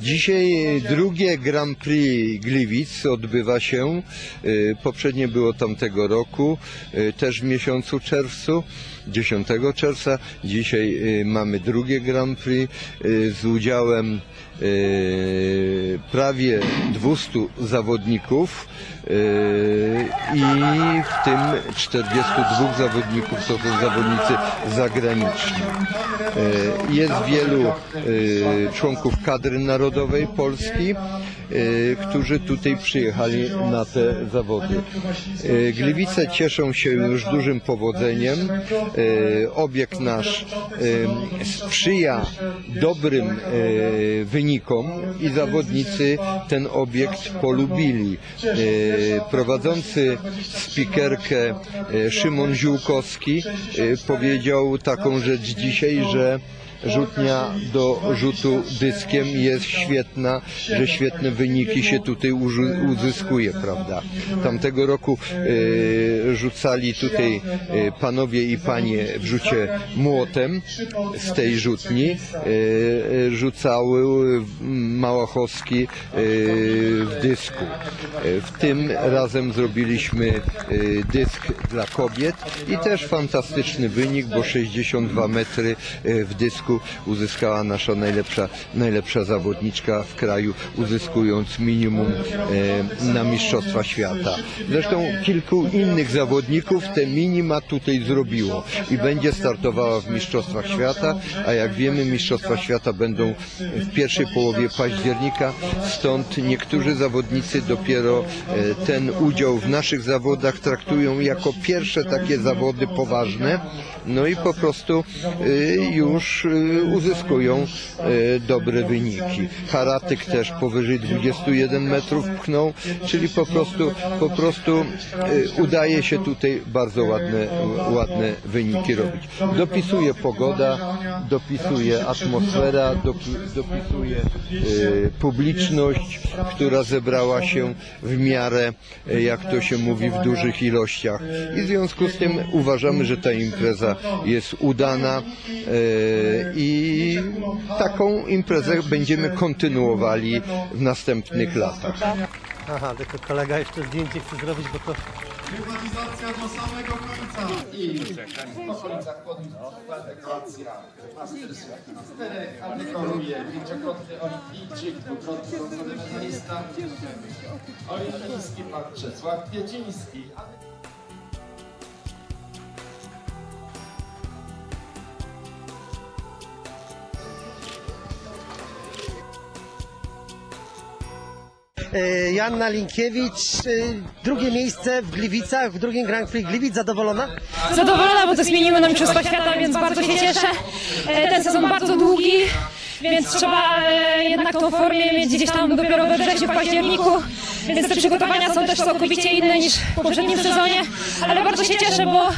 Dzisiaj drugie Grand Prix Gliwic odbywa się. Y, Poprzednie było tamtego roku, y, też w miesiącu czerwcu, 10 czerwca. Dzisiaj y, mamy drugie Grand Prix z udziałem prawie 200 zawodników y, w tym 42 zawodników to są zawodnicy zagraniczni. Y, Jest wielu y, członków kadry narodowej Polski, którzy tutaj przyjechali na te zawody. Y, Gliwice cieszą się już dużym powodzeniem. Y, Obiekt nasz sprzyja dobrym wynikom i zawodnicy ten obiekt polubili. Prowadzący spikerkę Szymon Ziółkowski powiedział taką rzecz dzisiaj, że rzutnia do rzutu dyskiem jest świetna, że świetne wyniki się tutaj uzyskuje, prawda? Tamtego roku y, rzucali tutaj y, panowie i panie w rzucie młotem z tej rzutni, y, y, rzucały Małachowski dysku. Y, W tym razem zrobiliśmy y, dysk dla kobiet i też fantastyczny wynik, bo 62 metry y, w dysku uzyskała nasza najlepsza, najlepsza zawodniczka w kraju, uzyskując minimum e, na Mistrzostwa Świata. Zresztą kilku innych zawodników te minima tutaj zrobiło i będzie startowała w Mistrzostwach Świata, a jak wiemy Mistrzostwa Świata będą w pierwszej połowie października, stąd niektórzy zawodnicy dopiero e, ten udział w naszych zawodach traktują jako pierwsze takie zawody poważne, no i po prostu y, już y, uzyskują dobre wyniki. Karatyk też powyżej 21 metrów pchnął, czyli po prostu, po prostu udaje się tutaj bardzo ładne, ładne wyniki robić. Dopisuje pogoda, dopisuje atmosfera, dopi- dopisuje publiczność, która zebrała się w miarę, y, jak to się mówi, w dużych ilościach. I w związku z tym uważamy, że ta impreza jest udana y, i taką imprezę będziemy kontynuowali w następnych latach. Aha, tylko kolega jeszcze zdjęcie chce zrobić, bo to Rywalizacja do samego końca. I w okolicach podium deklaracja masterstwa. Czterech dekoruje pięciokrotny olimpijczyk, dwukrotny medalista. Olimpijski pan Czesław Kwieciński. Joanna Linkiewicz, e, drugie miejsce w Gliwicach, w drugim Grand Prix Gliwic, zadowolona? zadowolona, bo to zmieniło na Mistrzostwa Świata, więc bardzo się cieszę. E, Ten sezon bardzo długi, więc trzeba e, jednak tą formę mieć gdzieś tam dopiero we wrześniu, w październiku, więc te przygotowania są też całkowicie inne niż w poprzednim sezonie, ale bardzo się cieszę, bo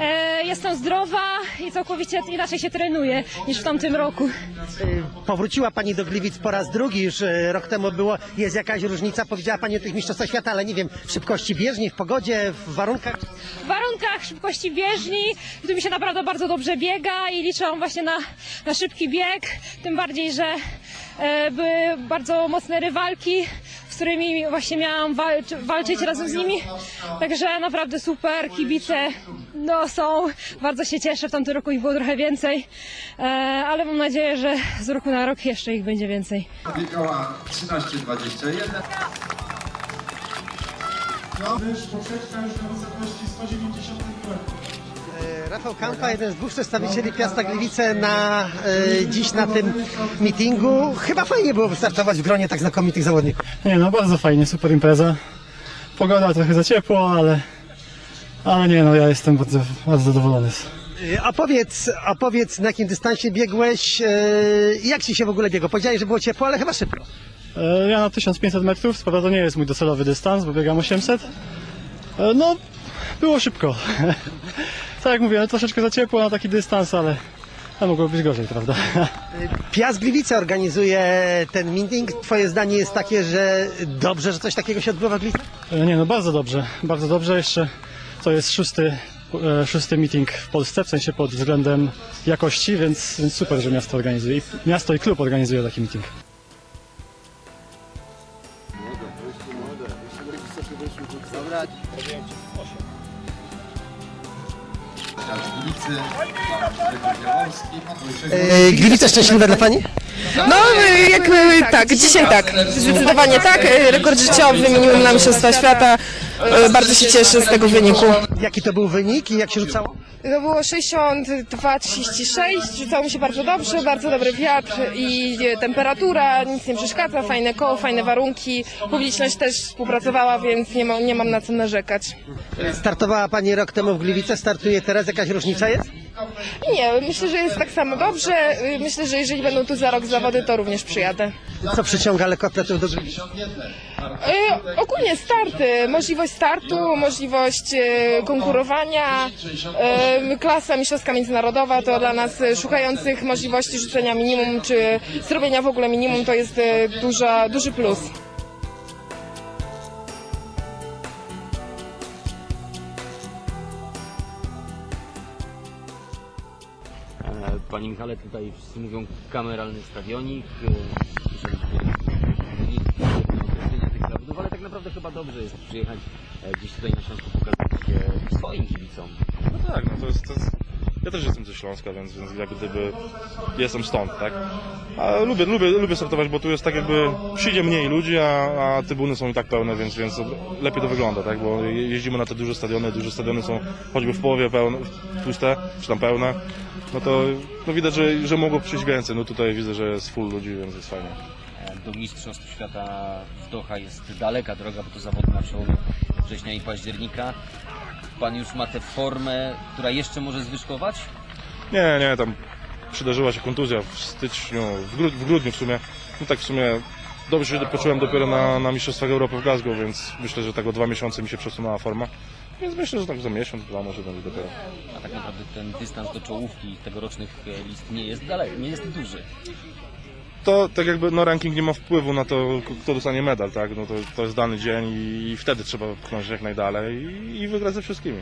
e, jestem zdrowa i całkowicie inaczej się trenuję niż w tamtym roku. E, Powróciła Pani do Gliwic po raz drugi, już e, rok temu było. Jest jakaś różnica? Powiedziała Pani o tych mistrzostwach świata, ale nie wiem, w szybkości bieżni, w pogodzie, w warunkach? w warunkach szybkości bieżni, tu mi się naprawdę bardzo dobrze biega i liczę właśnie na, na szybki bieg, tym bardziej, że e, były bardzo mocne rywalki, którymi właśnie miałam walcz, walczyć razem z nimi, także naprawdę super, kibice no, są, bardzo się cieszę, w tamtym roku ich było trochę więcej, e, ale mam nadzieję, że z roku na rok jeszcze ich będzie więcej. Biegała 13.21. Wyż poprzeczka już na wysokości 190 metrów. Rafał Kampa, jeden z dwóch przedstawicieli Piasta Gliwice na, e, dziś na tym meetingu. Chyba fajnie było wystartować w gronie tak znakomitych zawodników. Nie no, bardzo fajnie, super impreza. Pogoda trochę za ciepło, ale, ale nie no, ja jestem bardzo, bardzo zadowolony. E, Opowiedz, opowiedz na jakim dystansie biegłeś e, i jak ci się w ogóle biegło? Powiedziałeś, że było ciepło, ale chyba szybko. E, Ja na 1500 metrów, co prawda to nie jest mój docelowy dystans, bo biegam 800. E, No, było szybko. tak jak mówię, no troszeczkę za ciepło na taki dystans, ale a mogło być gorzej, prawda? Piast Gliwice organizuje ten meeting. Twoje zdanie jest takie, że dobrze, że coś takiego się odbywa w Gliwicach? E, nie, no bardzo dobrze. Bardzo dobrze. Jeszcze to jest szósty, e, szósty meeting w Polsce, w sensie pod względem jakości, więc, więc super, że miasto organizuje. Miasto i klub organizuje taki meeting. Dobra, Gliwicy, Grzegorz Jaworski, pan Wojciech E, Gliwice szczęśliwe dla Pani? No, y, jak y, tak, dzisiaj tak. Zdecydowanie tak. Y, Rekord życiowy, minimum na Mistrzostwa Świata. Y, Bardzo się cieszę z tego wyniku. Jaki to był wynik i jak się rzucało? To było 62-36, rzucało mi się bardzo dobrze, bardzo dobry wiatr i y, temperatura, nic nie przeszkadza, fajne koło, fajne warunki. Publiczność też współpracowała, więc nie, ma, nie mam na co narzekać. Startowała Pani rok temu w Gliwice, startuje teraz, jakaś różnica jest? Nie, myślę, że jest tak samo dobrze. Myślę, że jeżeli będą tu za rok zawody, to również przyjadę. Co przyciąga lekkoatletów do Gliwic? Y, ogólnie starty, możliwość startu, możliwość y, konkurowania, y, klasa mistrzowska międzynarodowa to dla nas szukających możliwości rzucenia minimum czy zrobienia w ogóle minimum to jest duża, duży plus. Panie Michale, tutaj wszyscy mówią kameralny stadionik. e, ale tak naprawdę chyba dobrze jest przyjechać e, gdzieś tutaj na Śląsku pokazać się swoim kibicom. No tak, no to jest, to jest... Ja też jestem ze Śląska, więc, więc jak gdyby jestem stąd, tak? A lubię, lubię, lubię startować, bo tu jest tak jakby przyjdzie mniej ludzi, a, a są i tak pełne, więc, więc lepiej to wygląda, tak? Bo je- jeździmy na te duże stadiony, duże stadiony są choćby w połowie pełne, puste, czy tam pełne, no to no widać, że, że mogło przyjść więcej. No tutaj widzę, że jest full ludzi, więc jest fajnie. E, Do Mistrzostw Świata w Doha jest daleka droga, bo to zawody na przełomie września i października. Pan już ma tę formę, która jeszcze może zwyżkować? Nie, nie, tam przydarzyła się kontuzja w styczniu, w, w grudniu w sumie. No tak w sumie dobrze się poczułem dopiero na, na Mistrzostwach Europy w Glasgow, więc myślę, że tak o dwa miesiące mi się przesunęła forma. Więc myślę, że tak za miesiąc, dwa może będzie dopiero. A tak naprawdę ten dystans do czołówki tegorocznych e, list nie jest daleki, nie jest duży. To tak jakby no ranking nie ma wpływu na to, kto dostanie medal, tak? No to, to jest dany dzień i, i wtedy trzeba pchnąć jak najdalej i, i wygrać ze wszystkimi.